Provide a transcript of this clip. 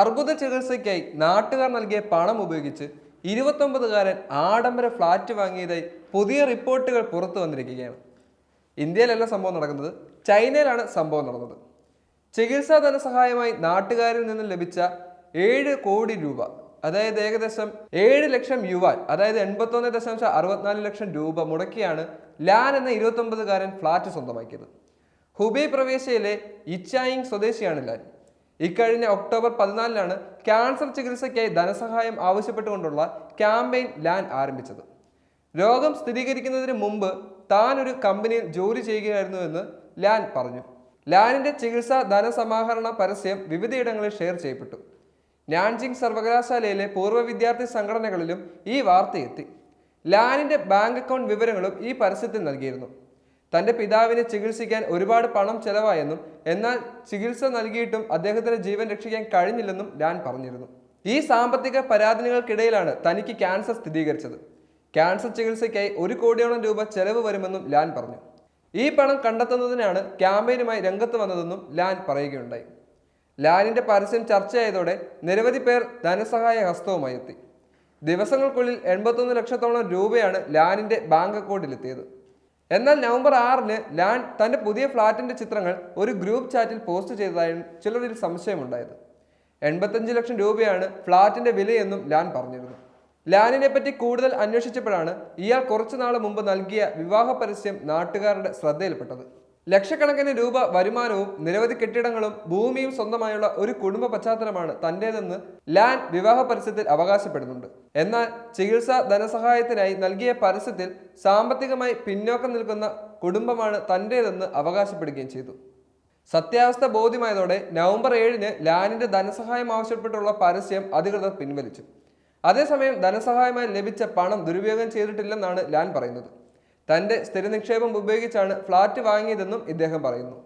അർബുദ ചികിത്സയ്ക്കായി നാട്ടുകാർ നൽകിയ പണം ഉപയോഗിച്ച് ഇരുപത്തൊമ്പതുകാരൻ ആഡംബര ഫ്ലാറ്റ് വാങ്ങിയതായി പുതിയ റിപ്പോർട്ടുകൾ പുറത്തു വന്നിരിക്കുകയാണ്. ഇന്ത്യയിലല്ല സംഭവം നടക്കുന്നത് ചൈനയിലാണ് സംഭവം നടന്നത്. ചികിത്സാ ധനസഹായമായി നാട്ടുകാരിൽ നിന്ന് ലഭിച്ച ഏഴ് കോടി രൂപ അതായത് ഏകദേശം ഏഴ് ലക്ഷം യുവാൻ അതായത് എൺപത്തൊന്ന് ദശാംശം അറുപത്തിനാല് ലക്ഷം രൂപ മുടക്കിയാണ് ലാൻ എന്ന ഇരുപത്തൊമ്പതുകാരൻ ഫ്ലാറ്റ് സ്വന്തമാക്കിയത്. ഹുബൈ പ്രവേശയിലെ ഇച്ചായിങ് സ്വദേശിയാണ് ലാൻ. ഇക്കഴിഞ്ഞ ഒക്ടോബർ പതിനാലിനാണ് ക്യാൻസർ ചികിത്സയ്ക്കായി ധനസഹായം ആവശ്യപ്പെട്ടുകൊണ്ടുള്ള ക്യാമ്പയിൻ ലാൻ ആരംഭിച്ചത്. രോഗം സ്ഥിരീകരിക്കുന്നതിന് മുമ്പ് താൻ ഒരു കമ്പനിയിൽ ജോലി ചെയ്യുകയായിരുന്നുവെന്ന് ലാൻ പറഞ്ഞു. ലാനിന്റെ ചികിത്സാ ധനസമാഹരണ പരസ്യം വിവിധയിടങ്ങളിൽ ഷെയർ ചെയ്യപ്പെട്ടു. നാൻജിങ് സർവകലാശാലയിലെ പൂർവ വിദ്യാർത്ഥി സംഘടനകളിലും ഈ വാർത്തയെത്തി ലാനിന്റെ ബാങ്ക് അക്കൗണ്ട് വിവരങ്ങളും ഈ പരസ്യത്തിൽ നൽകിയിരുന്നു. തന്റെ പിതാവിനെ ചികിത്സിക്കാൻ ഒരുപാട് പണം ചെലവായെന്നും എന്നാൽ ചികിത്സ നൽകിയിട്ടും അദ്ദേഹത്തിന്റെ ജീവൻ രക്ഷിക്കാൻ കഴിഞ്ഞില്ലെന്നും ഡാൻ പറഞ്ഞിരുന്നു. ഈ സാമ്പത്തിക പരാതികൾക്കിടയിലാണ് തനിക്ക് ക്യാൻസർ സ്ഥിരീകരിച്ചത്. ക്യാൻസർ ചികിത്സയ്ക്കായി ഒരു കോടിയോളം രൂപ ചെലവ് വരുമെന്നും ലാൻ പറഞ്ഞു. ഈ പണം കണ്ടെത്തുന്നതിനാണ് ക്യാമ്പയിനുമായി രംഗത്ത് വന്നതെന്നും ലാൻ പറയുകയുണ്ടായി. ലാനിന്റെ പരസ്യം ചർച്ചയായതോടെ നിരവധി പേർ ധനസഹായ ഹസ്തവുമായി എത്തി ദിവസങ്ങൾക്കുള്ളിൽ എൺപത്തൊന്ന് ലക്ഷത്തോളം രൂപയാണ് ലാനിന്റെ ബാങ്ക് അക്കൗണ്ടിലെത്തിയത്. എന്നാൽ നവംബർ ആറിന് ലാൻ തന്റെ പുതിയ ഫ്ളാറ്റിന്റെ ചിത്രങ്ങൾ ഒരു ഗ്രൂപ്പ് ചാറ്റിൽ പോസ്റ്റ് ചെയ്തതായും ചിലരിൽ സംശയമുണ്ടായത്. എൺപത്തഞ്ച് ലക്ഷം രൂപയാണ് ഫ്ളാറ്റിന്റെ വിലയെന്നും ലാൻ പറഞ്ഞിരുന്നു. ലാനിനെ പറ്റി കൂടുതൽ അന്വേഷിച്ചപ്പോഴാണ് ഇയാൾ കുറച്ചു നാൾ മുമ്പ് നൽകിയ വിവാഹ പരസ്യം നാട്ടുകാരുടെ ശ്രദ്ധയിൽപ്പെട്ടത്. ലക്ഷക്കണക്കിന് രൂപ വരുമാനവും നിരവധി കെട്ടിടങ്ങളും ഭൂമിയും സ്വന്തമായുള്ള ഒരു കുടുംബ പശ്ചാത്തലമാണ് തന്റേതെന്ന് ലാൻ വിവാഹ പരസ്യത്തിൽ അവകാശപ്പെടുന്നുണ്ട്. എന്നാൽ ചികിത്സാ ധനസഹായത്തിനായി നൽകിയ പരസ്യത്തിൽ സാമ്പത്തികമായി പിന്നോക്കം നിൽക്കുന്ന കുടുംബമാണ് തന്റേതെന്ന് അവകാശപ്പെടുകയും ചെയ്തു. സത്യാവസ്ഥ ബോധ്യമായതോടെ നവംബർ ഏഴിന് ലാനിന്റെ ധനസഹായം ആവശ്യപ്പെട്ടുള്ള പരസ്യം അധികൃതർ പിൻവലിച്ചു. അതേസമയം ധനസഹായമായി ലഭിച്ച പണം ദുരുപയോഗം ചെയ്തിട്ടില്ലെന്നാണ് ലാൻ പറയുന്നത്. തന്റെ സ്ഥിര നിക്ഷേപം ഉപയോഗിച്ചാണ് ഫ്ളാറ്റ് വാങ്ങിയതെന്നും ഇദ്ദേഹം പറയുന്നു.